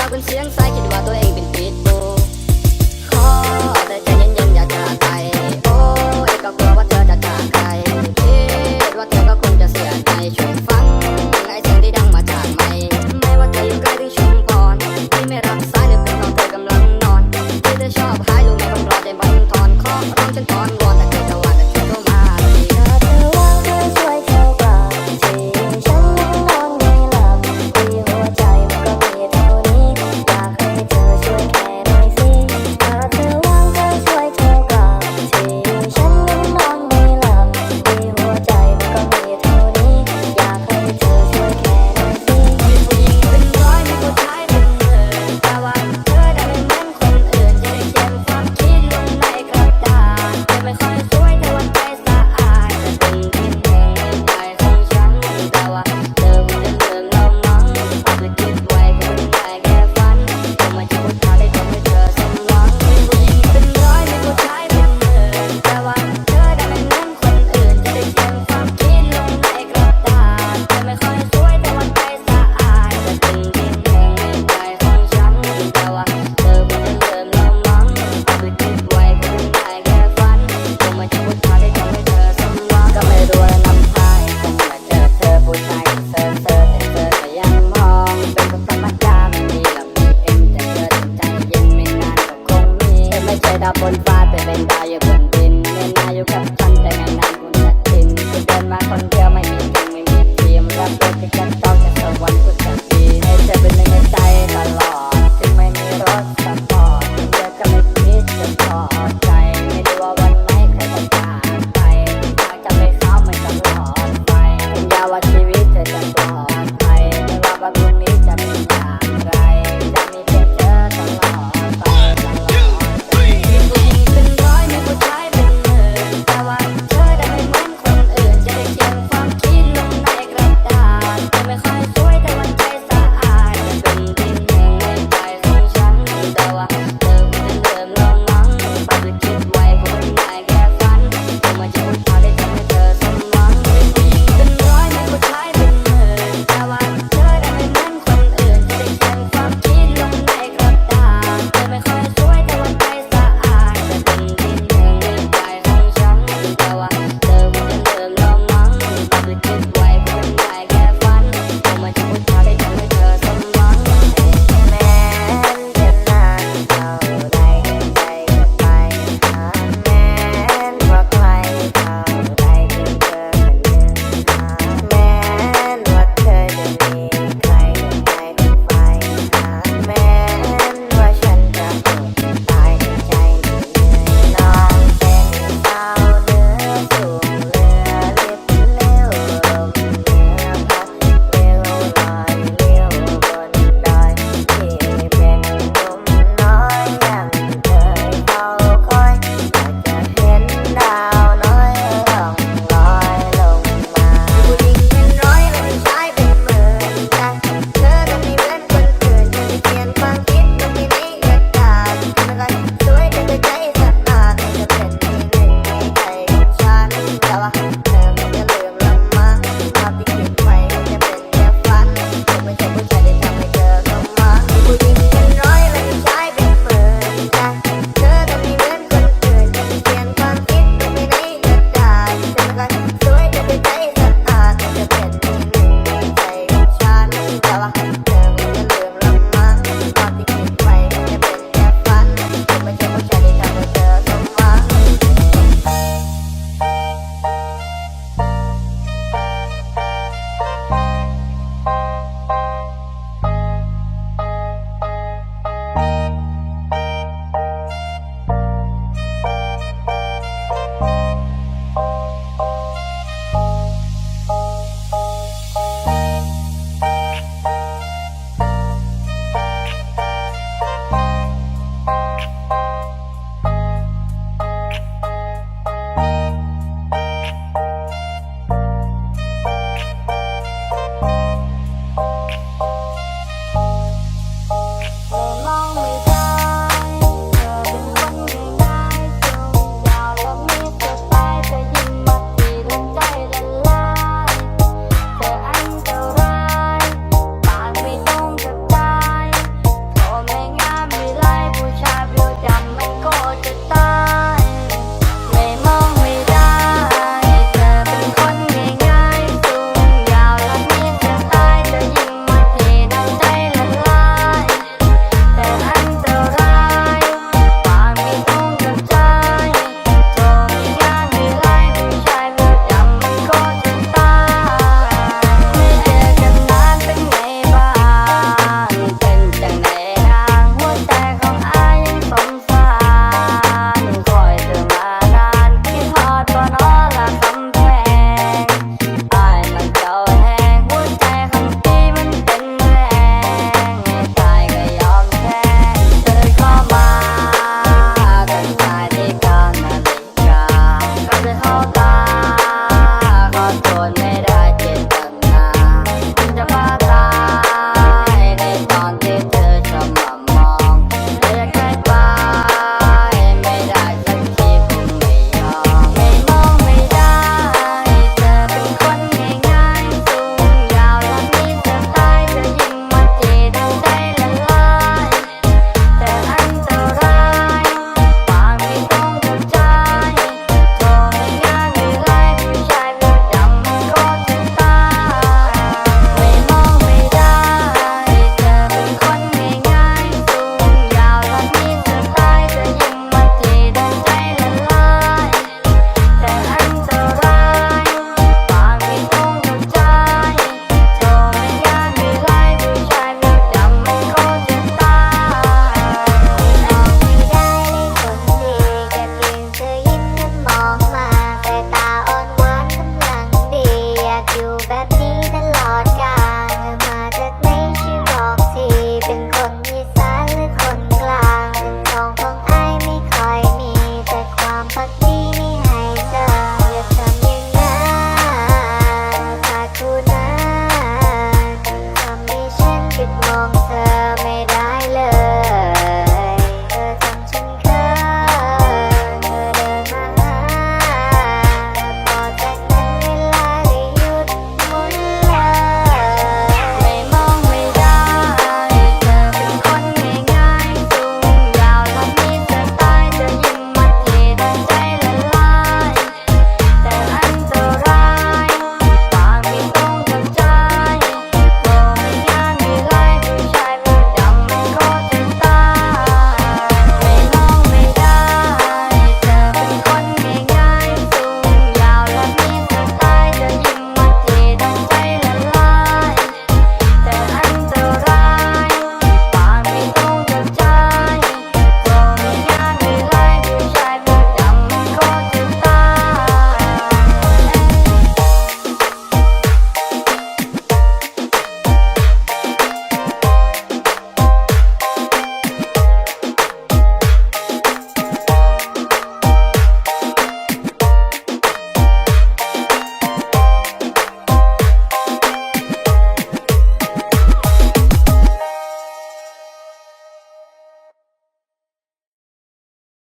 าวคนเสียงสายคิดว่าตัวเองเป็นปิดโบขอแต่ใจเย็นๆอย่าจากไปโอ้เอก็กลัวว่าเธอจะจากใครคิดว่าเธอก็คงจะเสียใจช่วยฟังไอ้เสียงที่ดังมาจากไม่ไม่ว่าเธออยู่ใกล้ถึงชุมพรที่ไม่รับสายหรือเป็นเพราเธอกำลังนอนที่เธอชอบหายรู้ไหมคงรอได้บันทอนขอร้องฉันตอนวอนแต่ คนเดียวไม่มีจริงไม่มีเทียมรับตัวจะกันเต้าจะ